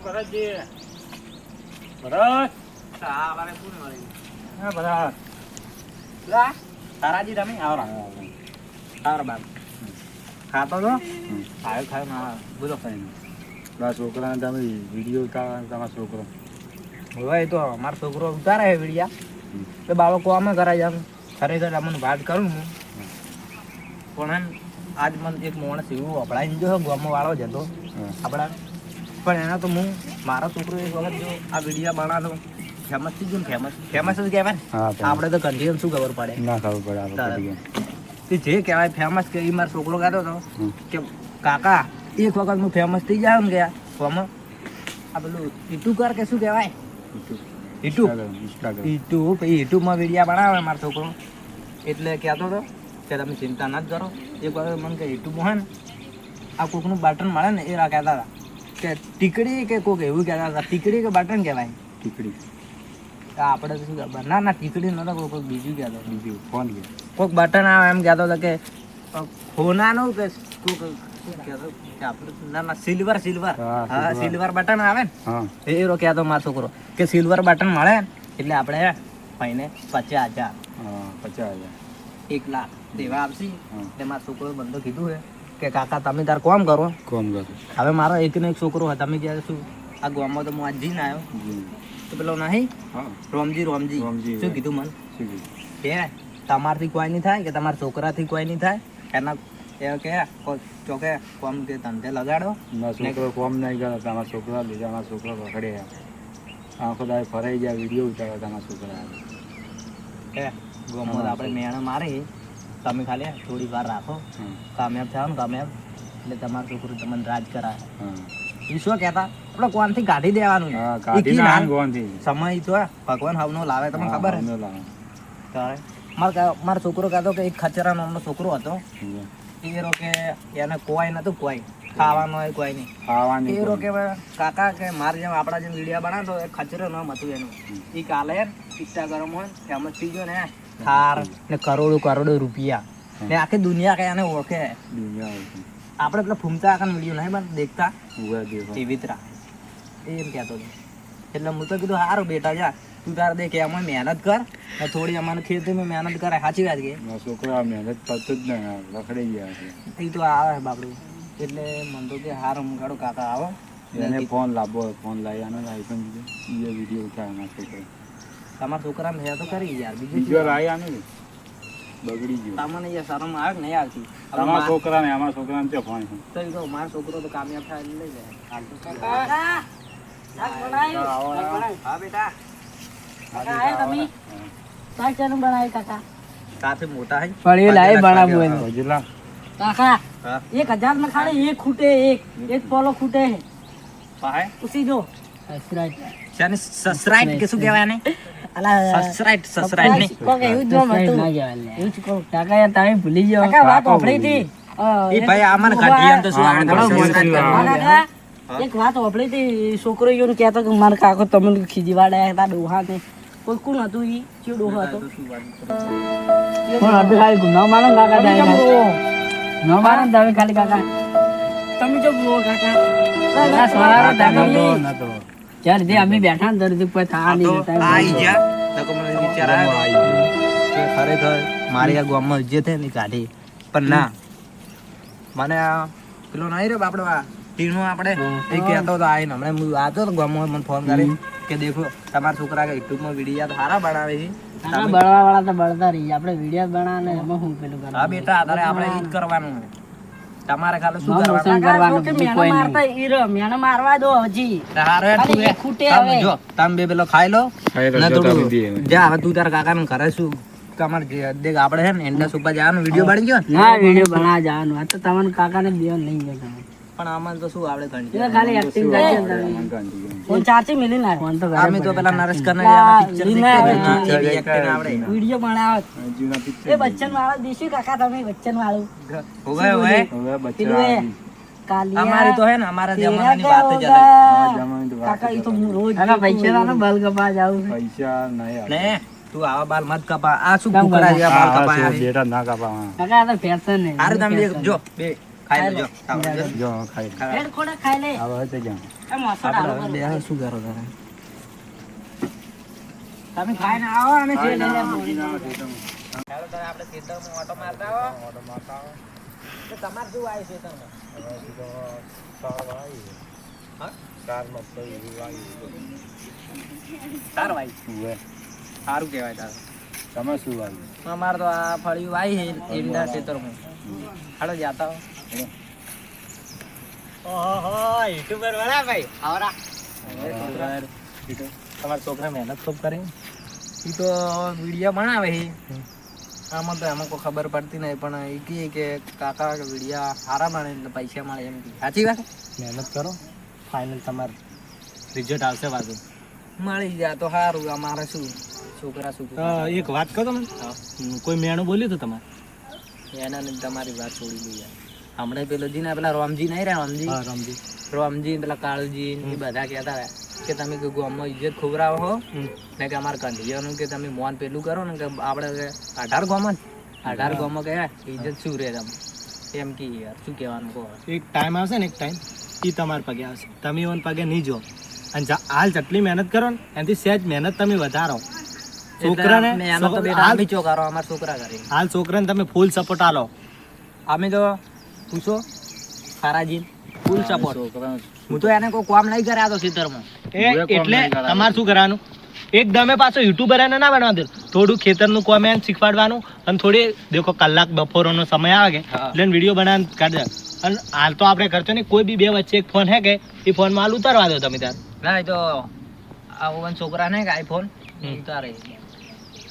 ભરતજી ભરત હા મારે શું હા ભરત લા. તારાજી તમે? આવો આવો બાપ. ખાતો તો? ખાયો ખાયો ના બોલો. બા છોકરાને તમે વીડિયો ઉતારો તમારા છોકરો. હવે એ તો અમારો છોકરો ઉતારે છે વિડિયા. તો બાળકો આમાં કરાય જામ ખરેખર અમને વાત કરું હું. પણ એમ આજ મને એક માણસ એવું અભળાઈને જો ગામમાં વાળો જ હતો. આપણા પણ એના તો હું મારો છોકરો એક વખત જો આ વિડીયા બનાવતો ફેમસ થઈ ગયો ફેમસ ફેમસ જ કહેવાય ને? આપણે તો કન્ડિશન શું ખબર પડે? ના ખબર પડે. તે જે કહેવાય ફેમસ કે એ મારો છોકરો કહેતો હતો કે કાકા એક વખત હું ફેમસ થઈ જાવ ને ગયા ફોમાં આ પેલું ઈટુ કર કે શું કહેવાય? ઇન્સ્ટાગ્રામ. ઈટુ. પછી ઈટુમાં વિડીયા બનાવે મારો છોકરો. એટલે કહેતો હતો કે તમે ચિંતા ના જ કરો. એક વખત મને કે ઈટુમાં હોય ને આ કોકનું બટન મળે ને એ રાખ્યા હતા. કે ટીકડી કે કોક એવું કહેતા હતા. ટીકડી કે બટન કહેવાય? ટીકડી. આપણે તો શું ખબર ના ના ટીકડી નતો કોઈ કોઈક બીજું કહેતો બીજું ફોન કે? કોઈક બટન આવે એમ કહેતો હતો કે ખોનાનું કે કોક શું કહેતો કે આપણે ના ના સિલ્વર સિલ્વર. હા, હા સિલ્વર. બટન આવે ને? હા. એ રો કહેતો મારો છોકરો કે સિલ્વર બટન મળે એટલે આપણે ભાઈને પચાસ હજાર. હા પચાસ હજાર. એક લાખ. દેવા આપશે? હા. એટલે મારો છોકરો બંધો કીધું છે. કે કાકા તમે તાર કોમ કરો? કોમ કરો. હવે મારો એક ને એક છોકરો હતો તમે ક્યારે શું આ ગામમાં તો હું આજ જઈને આવ્યો. તો પેલો નહીં? હા. રોમજી રોમજી. શું કીધું મને? કે તમારથી કોઈ નહીં થાય કે તમારા છોકરાથી કોઈ નહીં થાય? એના એ કે ચોકે કોમ કે ધંધે લગાડો. છોકરો કોમ નહીં ગયો તમારા છોકરા બીજાના છોકરા રખડે આખો દાય ફરાઈ જાય વીડિયો ઉતારે તમારા છોકરા કે ગામમાં આપણે મેણ મારી. તમે ખાલી થોડી વાર રાખો. કામયાબ થાવ ને કામયાબ એટલે તમારું છોકરું તમને રાજ કરાય હા એ શું કહેતા? આપણે કોણથી કાઢી દેવાનું. સમય તો ભગવાન હવનો લાવે તમને ખબર મારો મારો છોકરો કહેતો કે એક ખચરા નામનો છોકરો હતો. એ રો કે એને કોઈ નતું કોઈ ખાવાનું હોય કોઈ નહીં. ખાવાનું એ રો કે કાકા કે મારે જેમ આપણા જેમ વીડિયો બનાવતો એ ખચરો નામ હતું એનું. એ કાલે ઇન્સ્ટાગ્રામ હોય ફેમસ થઈ ગયો ને. થાર ને કરોડો કરોડો રૂપિયા. ને આખી દુનિયા કે એને ઓળખે. દુનિયા આપણે પેલા ફૂમતા આખા વીડિયો નહીં બન દેખતા. ઊભા દેખો. એ વિતરા એ એમ કહેતો હતો. એટલે હું તો કીધું સારું બેટા જા. તું તારે દેખ અમે મહેનત કર. ને થોડી અમારે ખેતીમાં મહેનત કરે. સાચી વાત કે? છોકરા મહેનત કરતો જ નહીં લખડી ગયા છે. એ તો આવે બાપડું. એટલે મને તો કે હાર મુગાડો કાકા આવો. એને ફોન લાવો ફોન લાવી આનો આઈફોન બીજો વીડિયો મારા છોકરા તમારા છોકરાને થયા તો કરી યાર બીજું બીજો રાય આને બગડી ગયો. તમને યાર શરમ આવે નહીં આવતી? તમારા માર- છોકરા ને અમારા છોકરા ને ફોન તો કહું, મારો છોકરો તો કામયાબ થાય લઈ જાય હાલ તો આવો. હા બેટા. સાથે મોટા હે પણ એ લાય બનાવવું એનું. ભજીલા? કાકા એક હજારમાં ખાલી એક ખૂટે એક. એક પોલો ખૂટે. પાહે ઉસી જો. શાને સસરાઈટ કે શું કહેવાય આને સસરાઈટ સસરાઈટ નહીં. કોક એવું જ જોમ હતું એવું જ કહું. કાકા યાર તમે ભૂલી ગયો કાકા વાત સાંભળી હતી. એ ભાઈ આમાં ઘાટીયાને તો શું હા, આવડે? ઘણો સસરાઈટ મોટી કરવાનું. હા, કાકા, એક વાત સાંભળી હતી. છોકરો ઈયોને કહેતો કે મારા કાકો તમને ખીજી વાડ્યા હતા ડોહા ને કોઈ કોણ હતું ઈ? કયો ડોહો હતો? કોણ હતું ખાલી ગુનો મારો કાકા તમે ન મારો તમે ખાલી કાકા. તમે જો કાકા. નતો, નતો. જે અમે બેઠા ને ત્યારે કોઈ થા નહીં જતા આઈ જા તો મને વિચાર આવ્યો. કે ખરેખર મારી આ ગામમાં જે છે ને કાઢી. પણ ના. મને આ પેલો નહીં રે બાપડો આ ટીણો આપણે? એ કહેતો હતો આઈને. હમણાં હું આતો તો ગામમાં મને ફોન કરી કે દેખો તમારા છોકરા કે યુટ્યુબમાં વિડીયા સારા બનાવે છે. બળવા વાળા તો બળતા રહી આપણે વીડિયો બનાવે ને એમાં હું પેલું હા બેટા તારે આપણે જ કરવાનું છે. તમારે ખાલી શું કરવાનું? કરવાનું? બીજું કોઈ ઈરો મેને મારવા દો હજી. તારે તું એ- ખૂટે હવે. જો તમ બે પેલો ખાઈ લો. ખાઈ લો, ને થોડું તમે જા હવે તું તારા કાકાને ઘરે શું? તમારે દેખ આપણે છે ને એન્ડસ ઉપર જવાનું વીડિયો બની ગયો ના? વીડિયો બના જવાનું. આ તો તમને કાકાને બે નહીં ગયો પણ આમાં તો શું આપણે ખાલી એક્ટિંગ કરશે ને. ફોન ચાર્જિંગ મિલી ના ફોન તો અમે તો પેલા નરેશ એવી acting આવડે વીડિયો બનાવો. એ બચ્ચન વાળો દેશી કાકા તમે બચ્ચન વાળું. હોવે, હોવે. હવે બચ્ચા પેલું એ આવી. કાલિયા અમારી તો હે ને અમારા જમાનાની વાત જ અલગ કાકા એ તો હું રોજ પૈસા લાનો બલ કપા જાઉં પૈસા નહીં ને તું આવા બાલ મત કપા. આ શું કુકડા જેવા બાલ હા, હા, છે? બેટા ના કાપા, કાકા આ તો ફેશન ને. હારું તમે જો બે. ખાઈ લેજો. જો ખાઈ હેડ ખોડે ખાઈ લે. હવે તો જાણ એ મસાલા આપણે આલુ બે શું કરો તારે. તમે ખાઈને આવો અને જે લઈ લે ચાલો તારે આપણે ખેતરમાં ઓટો મારતા આવો. તો તમારે શું હા? સારું ઉવે. સારું કહેવાય તારે. તમે શું વાવ્યું અમારે તો આ ફળિયું વાય છે એમના ખેતરમાં. હાલો જાતા હો યુટ્યુબર વાળા ભાઈ આવરા. તમારા છોકરા મહેનત ખૂબ કરે. એ તો વીડિયો બનાવે છે આમાં તો એમાં કોઈ ખબર પડતી નહીં પણ એ કહે કે કાકા વીડિયો સારા એટલે પૈસા મળે એમ કે સાચી વાત? મહેનત કરો. ફાઇનલ તમારે રિઝલ્ટ આવશે પાછું. મળી જાય તો સારું અમારે શું? છોકરા શું એક વાત કહો તમે. કોઈ મેણું બોલ્યું હતું તમારે? એના ને તમારી વાત છોડી દઈએ હમણાં પેલો જી ને પેલા રોમજી નહીં રહ્યા રોમજી? રોમજી. રોમજી પેલા કાળજી એ બધા કહેતા હતા કે તમે કે ગામમાં ઇજ્જત ખોબરાવો હો? ને કે અમારે કંઢિયાનું કે તમે મોન પેલું કરો ને કે આપણે અઢાર ગામમાં અઢાર ગામમાં કહેવાય? ઇજ્જત શું રહે તમે એમ કે યાર શું કહેવાનું કહો? એક ટાઈમ આવશે ને એક ટાઈમ એ તમારા પગે આવશે. તમે ઓન પગે નહીં જો. અને હાલ જેટલી મહેનત કરો ને એનાથી સહેજ મહેનત તમે વધારો. છોકરાને હાલ છોકરા કરે હાલ છોકરાને તમે ફૂલ સપોર્ટ આલો. અમે તો પૂછો? સારાજી ફૂલ સપોર્ટ હું તો એને કોઈ કામ નહીં કરે આ તો ખેતરમાં કોમ એટલે તમારે શું કરવાનું? એકદમે પાછો યુટ્યુબર એને ના બનાવવા દે. થોડું ખેતરનું કોમેન્ટ શીખવાડવાનું અને થોડી દેખો કલાક બપોરનો સમય આવે કે. એટલે વીડિયો બનાવીને કાઢે અને હાલ તો આપણે ખર્ચો નહીં કોઈ બી બે વચ્ચે એક ફોન હે કે એ ફોનમાં હાલ ઉતારવા દો તમે તાર. ના તો આ ઓવન છોકરા ને કે આઈફોન ઉતારે.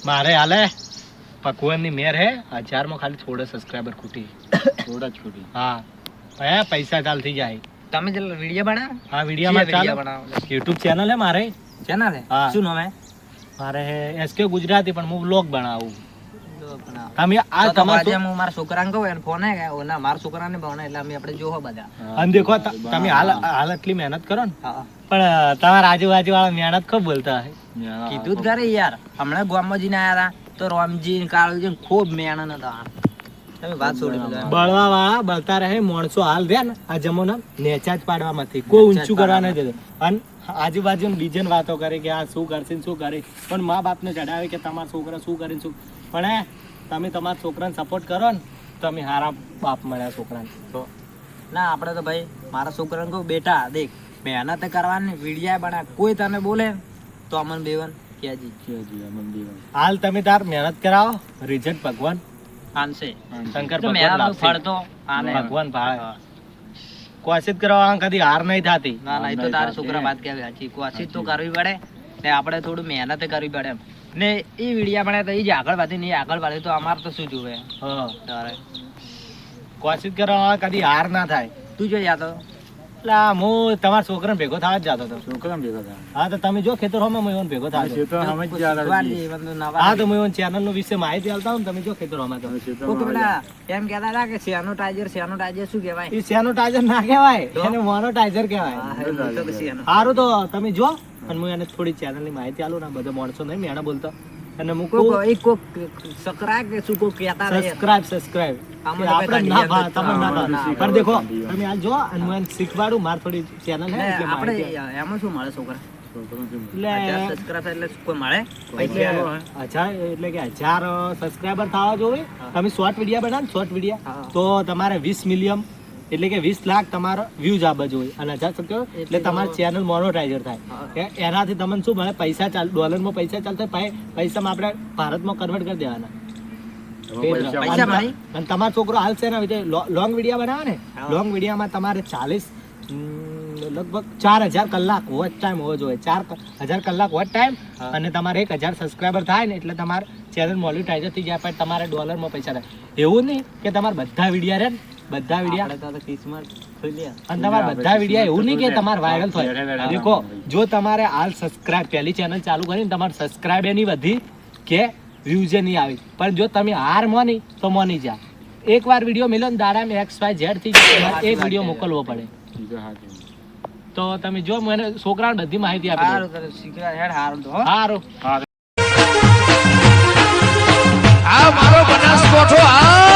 મારે હાલે. પકવાનની મેર હે? હજારમાં ખાલી થોડા સબસ્ક્રાઈબર ખૂટી. થોડા જ હા. હે પૈસા ચાલ થઈ જાય. તમે જે વીડિયો બનાવો હા વિડીયોમાં ચાલે. યુટ્યુબ ચેનલ હે મારે? ચેનલ હે? હા. શું નામ હે? મારે એસકે ગુજરાતી પણ હું વ્લોગ બનાવું. આ તમારે હું મારા છોકરાને કહું એને ફોન હે કે ઓ ના મારા છોકરાને ભાવના એટલે અમે આપણે જોહો બધા. અને દેખો તમે હાલ હાલ આટલી મહેનત કરો ને. પણ તમારા આજુબાજુ વાળા મહેનત ખૂબ બોલતા હે. કીધું જ ઘરે યાર હમણાં ગામમાં જઈને આયા હતા તો રોમજી ને કાળુજી ને ખૂબ મહેનત હતા. તમે વાત છોડી દીધો. બળવા વાળા બળતા રહે માણસો હાલ રહ્યા ને આ જમોના નેચા જ પાડવામાંથી. કોઈ ઊંચું કરવા નહીં દેતો અને આજુબાજુ બીજે વાતો કરે કે આ શું કરશે ને શું કરે. પણ મા બાપને ચડાવે કે તમારા છોકરા શું કરે શું. પણ હે તમે તમારા છોકરાને સપોર્ટ કરો ને તમે હારા બાપ મળ્યા છોકરાને. તો ના આપણે તો ભાઈ મારા છોકરાને કહું બેટા દેખ મહેનત કરવાની વિડીયા બના કોઈ તને બોલે તો અમન બેવન. ક્યાજી હાલ તમે તાર મહેનત કરાવો. રિઝલ્ટ ભગવાન. આનશે. શંકર ભગવાન લાવશે. ફળ તો આને ભગવાન ભાળે કોશિશ કરવા કદી હાર નહીં થતી. ના ના એ તો તારા છોકરા વાત કે સાચી. કોશિશ તો કરવી પડે ને આપણે થોડું મહેનત કરવી પડે એમ. ને એ વિડિયા બને તો એ જ આગળ વધી ને એ આગળ વધે તો અમારે તો શું જોવે? હા. તારે. કોશિશ કરવા કદી હાર ના થાય. તું જો યા તો. એટલે આ હું તમારા છોકરાને ભેગો થવા જ જતો હતો. છોકરા ભેગા થાય હા તો તમે જો ખેતરોમાં હું ભેગો થવા ખેતર અમે જ જ્યાં શીખવાડી રહીએ. દે, બધું નવા હા તો હું ચેનલનું વિશે માહિતી આલતા હોઉં તમે જો ખેતરોમાં તો. અમે કોક ખેતરમાં પેલા એમ કહેતા હતા કે શેનો ટાઈગર શેનો ટાઈગર શું કહેવાય? એ શેનો ના કહેવાય એને મોનો ટાઈગર કહેવાય. તો સારું તો તમે જો અને હું એને થોડી ચેનલની માહિતી આલું ને બધા માણસો નહીં મેણા બોલતો. અને હું એક કોક સકરા કે કોક કહેતા રહે. સબસ્ક્રાઇબ સબસ્ક્રાઇબ આપણે ના ભા- તો ના ના, પણ દેખો તમે આ જો અને હું શીખવાડું માર થોડી ચેનલ હે એટલે આપણે એમાં શું મળે છોકરા? સબસ્ક્રાઈબર થવા જોઈએ તમે શોર્ટ વીડિયો બનાવો શોર્ટ વીડિયો તો તમારે વીસ મિલિયન એટલે કે વીસ લાખ તમારો વ્યૂઝ આ બાજુ હોય અને હજાર સબસ્ક્રાઈબર એટલે તમારી ચેનલ મોનોટાઈઝર થાય. કે એનાથી તમને શું મળે? પૈસા ચાલ ડોલરમાં પૈસા ચાલતા પૈસામાં આપણે ભારતમાં કન્વર્ટ કરી દેવાના. અને- તમારો છોકરો હાલ છે ને લોંગ વીડિયો બનાવે ને? લોંગ વિડીયોમાં તમારે ચાલીસ લગભગ ચાર હજાર કલાક વોચ ટાઈમ હોવો જોઈએ. ચાર હજાર કલાક વોચ ટાઈમ અને તમારે એક હજાર સબસ્ક્રાઈબર થાય ને એટલે તમારે ચેનલ મોનિટાઈઝર થઈ જાય પણ તમારે ડોલરમાં પૈસા થાય. એવું નહીં કે તમારે બધા વિડીયા રહે ને બધા વિડીયા આપણે તો કિસ્મત ખુલ્લી અને તમારા બધા વિડિયા એવું નહીં કે તમારે વાયરલ થાય. દેખો જો તમારે હાલ સબસ્ક્રાઇબ પહેલી ચેનલ ચાલુ કરીને તમારે સબસ્ક્રાઇબ એની વધી કે વ્યૂઝ નહીં આવી. પણ જો તમે હાર મોની તો મોની જા. એકવાર વીડિયો મિલો ને દાડા એક્સ વાય ઝેડથી એક વીડિયો મોકલવો પડે. તો તમે જો મને છોકરાને બધી માહિતી આપી સારું આ મારો બનાસકોઠો આ